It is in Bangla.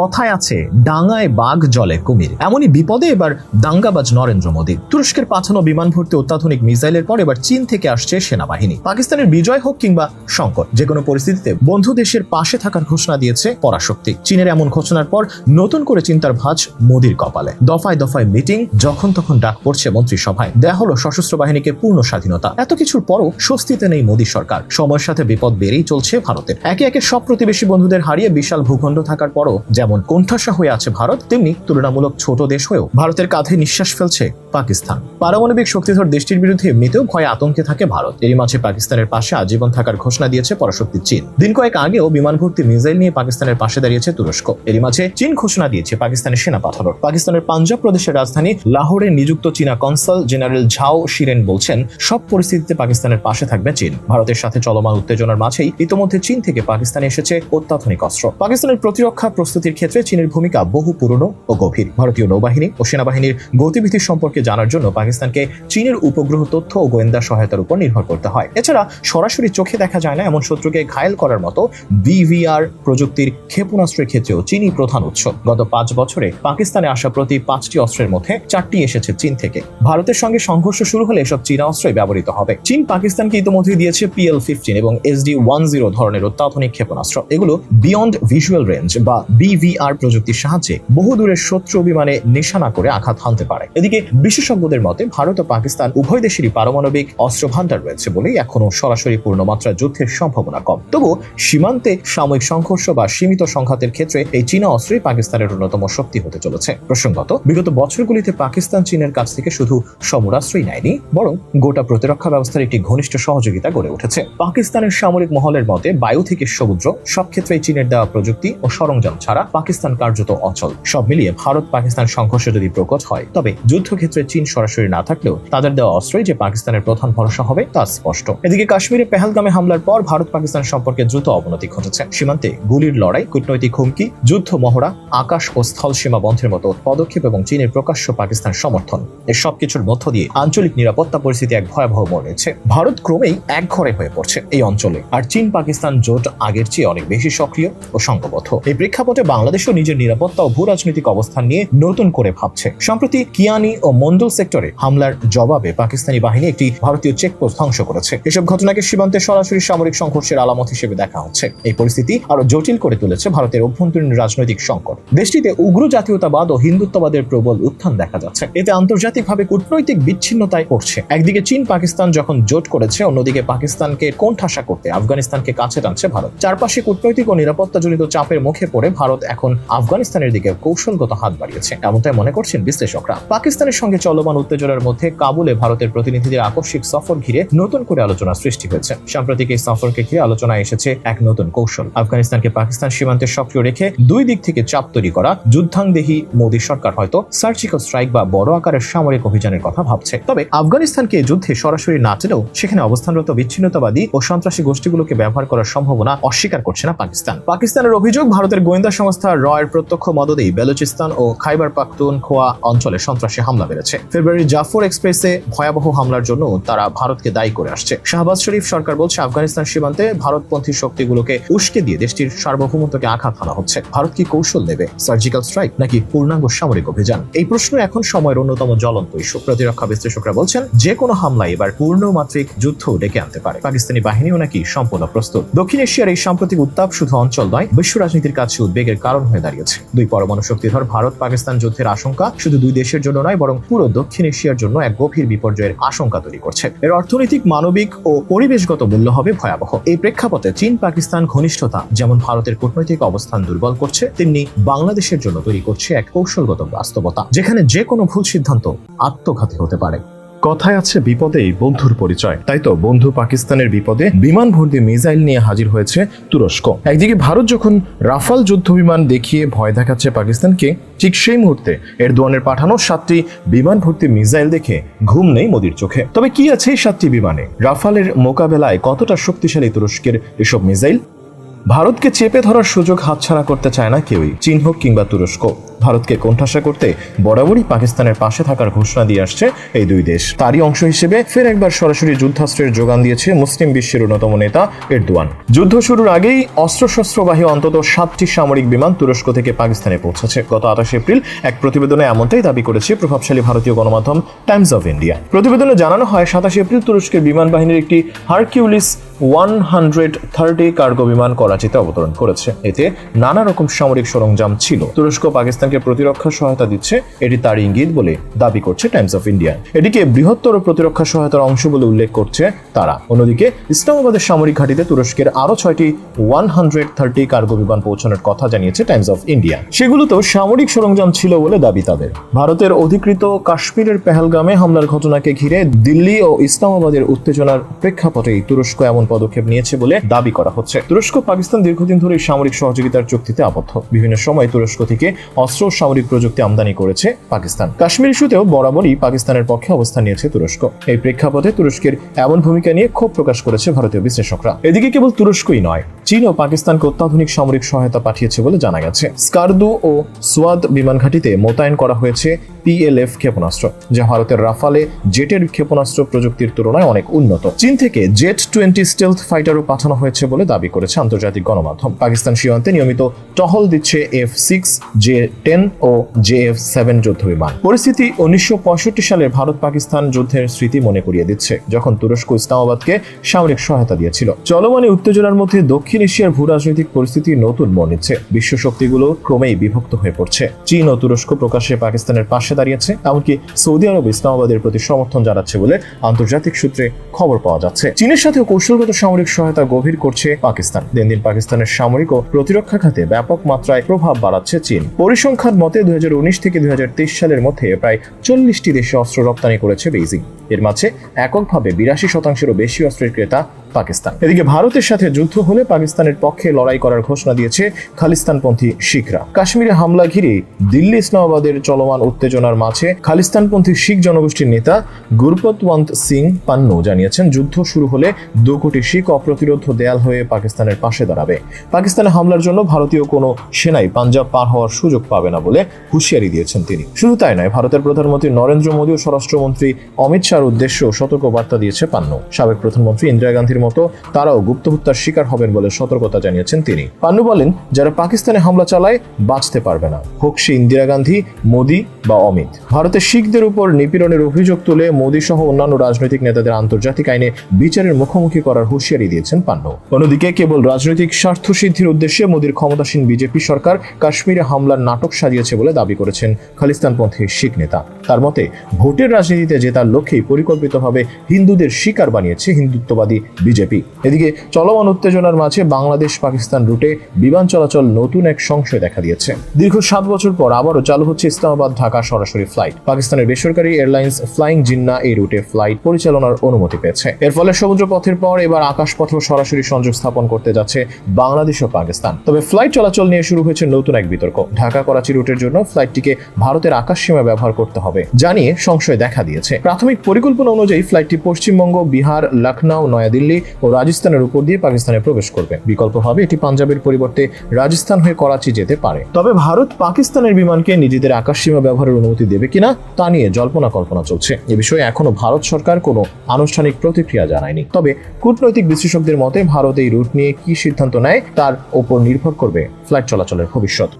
কথায় আছে, ডাঙায় বাঘ জলে কুমির। এমনই বিপদে এবার দাঙ্গাবাজ নরেন্দ্র মোদী। তুরস্কের পাঠানো বিমান ভর্তি অত্যাধুনিক মিসাইলের পর এবার চীন থেকে আসছে সেনাবাহিনী। পাকিস্তানের বিজয় হোক কিংবা সংকট, যে কোনো পরিস্থিতিতে বন্ধু দেশের পাশে থাকার ঘোষণা দিয়েছে পরাশক্তি। চীনের এমন ঘোষণার পর নতুন করে চিন্তার ভাঁজ মোদীর কপালে। দফায় দফায় মিটিং, যখন তখন ডাক পড়ছে মন্ত্রিসভায়। দেয়া হলো সশস্ত্র বাহিনীকে পূর্ণ স্বাধীনতা। এত কিছুর পরও স্বস্তিতে নেই মোদী সরকার। সময়ের সাথে বিপদ বেড়েই চলছে ভারতের। একে একে সব প্রতিবেশী বন্ধুদের হারিয়ে বিশাল ভূখণ্ড থাকার পরও যেমন কোণঠাসা হয়ে আছে ভারত, তেমনি তুলনামূলক ছোট দেশ হয়েও ভারতের কাঁধে নিঃশ্বাস ফেলছে পাকিস্তান। পারমাণবিক শক্তিধর দেশটির বিরুদ্ধে এমনিতেও ভয় আতঙ্কে থাকে ভারত। এরই মাঝে পাকিস্তানের পাশে আজীবন থাকার ঘোষণা দিয়েছে পরাশক্তি চীন। দিন কয়েক আগেও বিমান ভর্তি মিসাইল নিয়ে পাকিস্তানের পাশে দাঁড়িয়েছে তুরস্ক। এরই মাঝে চীন ঘোষণা দিয়েছে পাকিস্তানের সেনা পাঠানোর। পাকিস্তানের পাঞ্জাব প্রদেশের রাজধানী লাহোরে নিযুক্ত চীনা কনসাল জেনারেল ঝাও শিরেন বলছেন, সব পরিস্থিতিতে পাকিস্তানের পাশে থাকবে চীন। ভারতের সাথে চলমান উত্তেজনার মাঝেই ইতোমধ্যে চীন থেকে পাকিস্তানে এসেছে অত্যাধুনিক অস্ত্র। পাকিস্তানের প্রতিরক্ষা প্রস্তুতির ক্ষেত্রে চীনের ভূমিকা বহু পুরনো ও গভীর। ভারতীয় নৌবাহিনী ও সেনাবাহিনীর গতিবিধি সম্পর্কে জানার জন্য পাকিস্তানকে চীনের উপগ্রহ তথ্য ও গোয়েন্দা সহায়তার উপর নির্ভর করতে হয়। এছাড়া সরাসরি চোখে দেখা যায় না এমন শত্রুকে ঘায়েল করার মতো বিভিআর প্রযুক্তির ক্ষেপণাস্ত্রের ক্ষেত্রেও চীনই প্রধান উৎস। গত পাঁচ বছরে পাকিস্তানে আসা প্রতি পাঁচটি অস্ত্রের মধ্যে চারটি এসেছে চীন থেকে। ভারতের সঙ্গে সংঘর্ষ শুরু হলে এসব চীনা অস্ত্রই ব্যবহৃত হবে। চীন পাকিস্তানকে ইতিমধ্যেই দিয়েছে পিএল ফিফটিন এবং এসডি ওয়ান জিরো ধরনের অত্যাধুনিক ক্ষেপণাস্ত্র। এগুলো বিয়ন্ড ভিজুয়াল রেঞ্জ বা বিভিআর প্রযুক্তির সাহায্যে বহু দূরের শত্রু বিমানে নিশানা করে আঘাত হানতে পারে। এদিকে বিশেষজ্ঞদের মতে, ভারত ও পাকিস্তান উভয় দেশেরই পারমাণবিক অস্ত্র ভান্ডার রয়েছে বলেই এখনও সরাসরি পূর্ণমাত্রা যুদ্ধের সম্ভাবনা কম। তবুও সীমান্তে সাময়িক সংঘর্ষ বা সীমিত সংঘাতের ক্ষেত্রে এই চীনা অস্ত্রই পাকিস্তানের অন্যতম শক্তি হতে চলেছে। প্রসঙ্গত, বিগত বছরগুলিতে পাকিস্তান চীনের কাছ থেকে শুধু সমরাস্ত্রই নেয়নি, বরং গোটা প্রতিরক্ষা ব্যবস্থার একটি ঘনিষ্ঠ সহযোগিতা গড়ে উঠেছে। পাকিস্তানের সামরিক মহলের মতে, বায়ু থেকে সমুদ্র, সব ক্ষেত্রেই চীনের দেওয়া প্রযুক্তি ও সরঞ্জাম ছাড়া পাকিস্তান কার্যত অচল। সব মিলিয়ে ভারত পাকিস্তান সংঘর্ষ যদি প্রকট হয়, তবে যুদ্ধক্ষেত্রে চীন সরাসরি না থাকলেও তাদের দেওয়া অস্ত্রই যে পাকিস্তানের প্রধান ভরসা হবে, তা স্পষ্ট। এদিকে কাশ্মীরে পেহেলগামে হামলার পর ভারত পাকিস্তান সম্পর্কে দ্রুত অবনতি ঘটেছে। সীমান্তে গুলির লড়াই, কূটনৈতিক হুমকি, যুদ্ধ মহড়া, আকাশ ও স্থল সীমা বন্ধের মতো পদক্ষেপ এবং চীনের প্রকাশ্য পাকিস্তান সমর্থন এর সবকিছুর মধ্য দিয়ে আঞ্চলিক নিরাপত্তা পরিস্থিতি এক ভয়াবহ মোড় ভারত ক্রমেই একঘরে হয়ে পড়ছে এই অঞ্চলে। আর চীন পাকিস্তান জোট আগের চেয়ে অনেক বেশি সক্রিয় ও সংঘবদ্ধ এই প্রেক্ষাপটে বাংলাদেশও নিজের নিরাপত্তা ও ভূ রাজনৈতিক অবস্থান নিয়ে নতুন করে ভাবছে। সম্প্রতি কিয়ানি ও মন্ডল সেক্টরে হামলার জবাবে পাকিস্তানি বাহিনী একটি ভারতীয় চেকপোস্ট ধ্বংস করেছে। এসব ঘটনাকে সীমান্তে সরাসরি সামরিক সংঘর্ষের আলামত হিসেবে দেখা হচ্ছে। এই পরিস্থিতি আরও জটিল করে তুলেছে ভারতের অভ্যন্তরীণ রাজনৈতিক সংকট। দেশটিতে উগ্র জাতীয়তাবাদ ও হিন্দুত্ববাদের প্রবল উত্থান দেখা যাচ্ছে। এতে আন্তর্জাতিকভাবে কূটনৈতিক বিচ্ছিন্নতায় পড়ছে। একদিকে চীন পাকিস্তান যখন জোট করেছে, অন্যদিকে পাকিস্তানকে কোণঠাসা করতে আফগানিস্তানকে কাছে টানছে ভারত। চারপাশে কূটনৈতিক ও নিরাপত্তাজনিত চাপের মুখে পড়ে ভারত এখন আফগানিস্তানের দিকে কৌশলগত হাত বাড়িয়েছে। এমনটাই মনে করছেন বিশ্লেষকরা। পাকিস্তানের সঙ্গে চলমান উত্তেজনার মধ্যে কাবুলে ভারতের প্রতিনিধিদের আকস্মিক সফর ঘিরে নতুন করে আলোচনা সৃষ্টি হয়েছে। সাম্প্রতিক এই সফরকে ঘিরে আলোচনায় এসেছে এক নতুন কৌশল। আফগানিস্তানকে পাকিস্তান সীমান্তে সক্রিয় রেখে দুই দিক থেকে চাপ তৈরি করা, যুদ্ধাংদেহী মোদী সরকার হয়তো সার্জিক্যাল স্ট্রাইক বা বড় আকারের সামরিক অভিযানের কথা ভাবছে। তবে আফগানিস্তানকে যুদ্ধে সরাসরি না টেলেও সেখানে অবস্থানরত বিচ্ছিন্নতাবাদী ও সন্ত্রাসী গোষ্ঠীগুলোকে ব্যবহার করার সম্ভাবনা অস্বীকার করছে না পাকিস্তান। পাকিস্তানের অভিযোগ, ভারতের গোয়েন্দা সংস্থা রয়ের প্রত্যক্ষ মদতেই বেলুচিস্তান ও খাইবার পাখতুন খোয়া অঞ্চলে সন্ত্রাসী হামলা বেড়েছে। ফেব্রুয়ারি জাফর এক্সপ্রেসে ভয়াবহ হামলার জন্য তারা ভারতকে দায়ী করে আসছে। শাহবাজ শরীফ সরকার বলছে, আফগানিস্তান সীমান্তে ভারতপন্থী শক্তিগুলোকে উস্কে দিয়ে দেশটির সার্বভৌমত্বকে আঘাত হানা হচ্ছে। ভারত কি কৌশল নেবে? সার্জিক্যাল স্ট্রাইক নাকি পূর্ণাঙ্গ সামরিক অভিযান? এই প্রশ্ন এখন সময়ের অন্যতম জ্বলন্ত ইস্যু। প্রতিরক্ষা বিশ্লেষকরা বলছেন, যে কোনো হামলা এবার পূর্ণমাত্রিক যুদ্ধ ডেকে আনতে পারে। পাকিস্তানি বাহিনীও নাকি সম্পূর্ণ প্রস্তুত। দক্ষিণ এশিয়ার এই সাম্প্রতিক উত্তাপ শুধু অঞ্চল নয়, বিশ্ব রাজনীতির কাছে উদ্বেগের কারণ হয়ে দাঁড়িয়েছে। দুই পরমাণু শক্তিধর ভারত পাকিস্তান যুদ্ধের আশঙ্কা শুধু দুই দেশের জন্য নয়, বরং পুরো দক্ষিণ এশিয়ার জন্য এক গভীর বিপর্যয়ের আশঙ্কা তৈরি করছে। এর অর্থনৈতিক, মানবিক ও পরিবেশগত মূল্য হবে ভয়াবহ। এই প্রেক্ষাপটে চীন, পাকিস্তান ঘনিষ্ঠতা, যেমন ভারতের কূটনৈতিক অবস্থান দুর্বল করছে, তেমনি বাংলাদেশের জন্য তৈরি করছে এক কৌশলগত বাস্তবতা, যেখানে যে কোনো ভুল সিদ্ধান্ত আত্মঘাতী হতে পারে। কথায় আছে বিপদেই বন্ধুর পরিচয়। তাই তো বন্ধু পাকিস্তানের বিপদে বিমান ভর্তি মিসাইল নিয়ে হাজির হয়েছে তুরস্ক। একদিকে ভারত যখন রাফাল যুদ্ধ বিমান দেখিয়ে ভয় দেখাচ্ছে পাকিস্তানকে, ঠিক সেই মুহূর্তে এরদোয়ানের পাঠানো সাতটি বিমান ভর্তি মিসাইল দেখে ঘুম নেই মোদির চোখে। তবে কি আছে এই সাতটি বিমানে? রাফালের মোকাবেলায় কতটা শক্তিশালী তুরস্কের এসব মিসাইল? ভারতকে চেপে ধরার সুযোগ হাতছাড়া করতে চায় না কেউই, চীন হোক কিংবা তুরস্ক। ভারতকে কোণঠাসা করতে বরাবরই পাকিস্তানের পাশে থাকার ঘোষণা দিয়ে আসছে এই দুই দেশ। তারই অংশ হিসেবে ফের একবার সরাসরি যুদ্ধাস্ত্রের যোগান দিয়েছে মুসলিম বিশ্বের অন্যতম নেতা এরদোয়ান। যুদ্ধ শুরুর আগেই অস্ত্রশস্ত্রবাহী অন্তত সাতটি সামরিক বিমান তুরস্ক থেকে পাকিস্তানে পৌঁছেছে। গত আঠাশ এপ্রিল এক প্রতিবেদনে এমনটাই দাবি করেছে প্রভাবশালী ভারতীয় গণমাধ্যম টাইমস অফ ইন্ডিয়া। প্রতিবেদনে জানানো হয়, সাতাশে এপ্রিল তুরস্কের বিমান বাহিনীর একটি Hercules one hundred thirty cargo বিমান করাচিতে অবতরণ করেছে। এতে নানা রকম সামরিক সরঞ্জাম ছিল। তুরস্ক পাকিস্তানকে প্রতিরক্ষা সহায়তা দিচ্ছে, এটি তার ইঙ্গিত বলে দাবি করছে টাইমস অফ ইন্ডিয়া। এটিকে বৃহত্তর প্রতিরক্ষা সহায়তার অংশ বলে উল্লেখ করছে তারা। অন্যদিকে, ইসলামাবাদের সামরিক ঘাঁটিতে তুরস্কের আরও ছয়টি ওয়ান হান্ড্রেড থার্টি কার্গো বিমান পৌঁছানোর কথা জানিয়েছে টাইমস অফ ইন্ডিয়া। সেগুলোতেও সামরিক সরঞ্জাম ছিল বলে দাবি তাদের। ভারতের অধিকৃত কাশ্মীরের পেহেলগামে হামলার ঘটনাকে ঘিরে দিল্লি ও ইসলামাবাদের উত্তেজনার প্রেক্ষাপটেই তুরস্ক এমন পদক্ষেপ নিয়েছে বলে দাবি করা হচ্ছে। তুরস্ক পাকিস্তান দীর্ঘদিন ধরে সামরিক সহযোগিতার চুক্তিতে আবদ্ধ। বিভিন্ন সময় তুরস্ক থেকে অস্ত্র ও সামরিক প্রযুক্তি আমদানি করেছে পাকিস্তান। কাশ্মীর ইস্যুতেও বরাবরই পাকিস্তানের পক্ষে অবস্থান নিয়েছে তুরস্ক। এই প্রেক্ষাপটে তুরস্কের এমন ভূমিকা নিয়ে ক্ষোভ প্রকাশ করেছে ভারতীয় বিশ্লেষকরা। এদিকে কেবল তুরস্কই নয় চীনও পাকিস্তানকে অত্যাধুনিক সামরিক সহায়তা পাঠিয়েছে বলে জানা গেছে। স্কারদু ও সোয়াদ বিমান ঘাঁটিতে মোতায়েন করা হয়েছে পিএলএফ ক্ষেপণাস্ত্র, যা ভারতের রাফালে জেটের ক্ষেপণাস্ত্র প্রযুক্তির তুলনায় অনেক উন্নত। চীন থেকে জেট টোয়েন্টি স্টেলথ ফাইটারও পাঠানো হয়েছে বলে দাবি করেছে আন্তর্জাতিক গণমাধ্যম। পাকিস্তান সীমান্তে নিয়মিত টহল দিচ্ছে এফ সিক্স জে টেন ও জে এফ সেভেন যুদ্ধ বিমান পরিস্থিতি উনিশশো সালের ভারত পাকিস্তান যুদ্ধের স্মৃতি মনে করিয়ে দিচ্ছে, যখন তুরস্ক ইসলামাবাদকে সামরিক সহায়তা দিয়েছিল। চলমানে উত্তেজনার মধ্যে দক্ষিণ এশিয়ার ভূ রাজনৈতিক পরিস্থিতি নতুন মন নিচ্ছে। বিশ্ব শক্তিগুলো ক্রমেই বিভক্ত হয়ে পড়ছে। চীন ও তুরস্ক প্রকাশ্যে পাকিস্তানের পাশে দাঁড়িয়েছে, এমনকি সৌদি আরব ইসলামাবাদের প্রতি সমর্থন জানাচ্ছে বলে আন্তর্জাতিক সূত্রে খবর পাওয়া যাচ্ছে। চীনের সাথে কৌশলগত সামরিক সহায়তা গভীর করছে পাকিস্তান। দিন দিন পাকিস্তানের সামরিক ও প্রতিরক্ষা খাতে ব্যাপক মাত্রায় প্রভাব বাড়াচ্ছে চীন। পরিসংখ্যান মতে দুই হাজার উনিশ থেকে দুই হাজার তেইশ সালের মধ্যে প্রায় চল্লিশটি দেশে অস্ত্র রপ্তানি করেছে বেইজিং। এর মাঝে এককভাবে বিরাশি শতাংশেরও বেশি অস্ত্রের ক্রেতা পাকিস্তান। এদিকে ভারতের সাথে যুদ্ধ হলে পাকিস্তানের পক্ষে লড়াই করার ঘোষণা দিয়েছে খালিস্তানপন্থী শিখরা। কাশ্মীরে হামলা ঘিরে দিল্লি, ইসলামাবাদের চলমান উত্তেজনার মাঝে খালিস্তানপন্থী শিখ জনগোষ্ঠীর নেতা গুরপতওয়ন্ত সিং পান্নু জানিয়েছেন, যুদ্ধ শুরু হলে দু কোটি শিখ অপ্রতিরোধ দেয়াল হয়ে পাকিস্তানের পাশে দাঁড়াবে। পাকিস্তানে হামলার জন্য ভারতীয় কোনো সেনাই পাঞ্জাব পার হওয়ার সুযোগ পাবে না বলে হুঁশিয়ারি দিয়েছেন তিনি। শুধু তাই নয়, ভারতের প্রধানমন্ত্রী নরেন্দ্র মোদী ও স্বরাষ্ট্রমন্ত্রী অমিত শাহর উদ্দেশ্য সতর্ক বার্তা দিয়েছে পান্নু। সাবেক প্রধানমন্ত্রী ইন্দিরা গান্ধীর মতো তারাও গুপ্ত হত্যার শিকার হবেন বলে সতর্কতা জানিয়েছেন তিনি। পান্নু বলেন, যারা পাকিস্তানে হামলা চালায়, বাঁচতে পারবে না। হোক সে ইন্দিরা গান্ধী, মোদী বা অমিত। ভারতে শিখদের উপর নিপীড়নের অভিযোগ তুলে মোদী সহ অন্যান্য রাজনৈতিক নেতাদের আন্তর্জাতিক আইনে বিচারের মুখোমুখি করার হুঁশিয়ারি দিয়েছেন পান্নু অন্যদিকে কেবল রাজনৈতিক স্বার্থ সিদ্ধির উদ্দেশ্যে মোদীর ক্ষমতাসীন বিজেপি সরকার কাশ্মীরে হামলার নাটক সাজিয়েছে বলে দাবি করেছেন খালিস্তানপন্থী শিখ নেতা। তার মতে, ভোটের রাজনীতিতে জেতার লক্ষ্যেই পরিকল্পিতভাবে হিন্দুদের শিকার বানিয়েছে হিন্দুত্ববাদী বিজেপি। এদিকে চলমান উত্তেজনার মাঝে বাংলাদেশ পাকিস্তান রুটে বিমান চলাচল নতুন এক সংশয় দেখা দিয়েছে। দীর্ঘ সাত বছর পর আবারও চালু হচ্ছে ইসলামাবাদ ঢাকা সরাসরি ফ্লাইট। পাকিস্তানের বেসরকারি এয়ারলাইন্স ফ্লাইং জিন্না এই রুটে ফ্লাইট পরিচালনার অনুমতি পেয়েছে। এর ফলে সমুদ্র পথের পর এবার আকাশপথেও সরাসরি সংযোগ স্থাপন করতে যাচ্ছে বাংলাদেশ ও পাকিস্তান। তবে ফ্লাইট চলাচল নিয়ে শুরু হয়েছে নতুন এক বিতর্ক। ঢাকা করাচি রুটের জন্য ফ্লাইটটিকে ভারতের আকাশ সীমা ব্যবহার করতে হবে। জানিয়ে সংশয় দেখা দিয়েছে। প্রাথমিক পরিকল্পনা অনুযায়ী ফ্লাইটটি পশ্চিমবঙ্গ, বিহার লখনৌ নয়াদিল্লি ও রাজস্থানের উপর দিয়ে পাকিস্তানে প্রবেশ করবে। বিকল্পভাবে এটি পাঞ্জাবের পরিবর্তে রাজস্থান হয়ে করাচি যেতে পারে। তবে ভারত পাকিস্তানের বিমানকে নিজেদের আকাশ সীমা ব্যবহারের অনুমতি দেবে কিনা, তা নিয়ে জল্পনা কল্পনা চলছে। এ বিষয়ে এখনও ভারত সরকার কোনো আনুষ্ঠানিক প্রতিক্রিয়া জানায়নি। তবে কূটনৈতিক বিশ্লেষকদের মতে, ভারত এই রুট নিয়ে কি সিদ্ধান্ত নেয়, তার ওপর নির্ভর করবে ফ্লাইট চলাচলের ভবিষ্যৎ।